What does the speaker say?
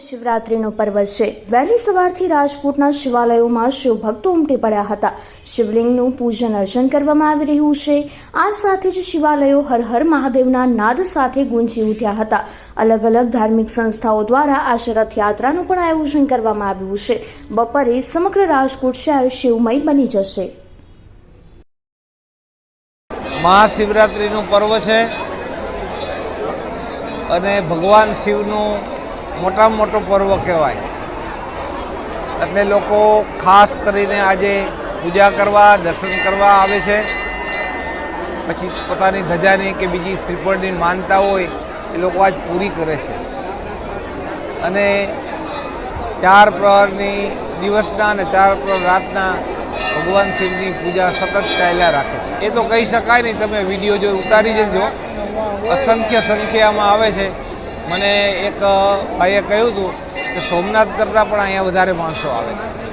શિવરાત્રીનો પર્વ છે. વહેલી સવારથી રાજકોટના શિવાલયોમાં શિવભક્તો ઉમટી પડ્યા હતા. શિવલિંગનું પૂજન અર્ચન કરવામાં આવી રહ્યું છે. આ સાથે જ શિવાલયો હર હર મહાદેવના નાદ સાથે ગુંજી ઉઠ્યા હતા. અલગ અલગ ધાર્મિક સંસ્થાઓ દ્વારા આ રથયાત્રાનું પણ આયોજન કરવામાં આવ્યું છે. બપોરે સમગ્ર રાજકોટ શહેર શિવમય બની જશે. મહાશિવરાત્રિનું પર્વ છે. અને ભગવાન શિવનું મોટામાં મોટો પર્વ કહેવાય. એટલે લોકો ખાસ કરીને આજે પૂજા કરવા, દર્શન કરવા આવે છે. પછી પોતાની ધજાની કે બીજી શ્રીફળની માનતા હોય, એ લોકો આજ પૂરી કરે છે. અને ચાર પ્રહરની દિવસના અને ચાર પ્રહર રાતના ભગવાન શિવની પૂજા સતત ચાલ્યા રાખે છે. એ તો કહી શકાય નહીં, તમે વીડિયો જો ઉતારી જજો અસંખ્ય સંખ્યામાં આવે છે. મને એક ભાઈએ કહ્યું હતું કે સોમનાથ કરતાં પણ અહીંયા વધારે માણસો આવે છે.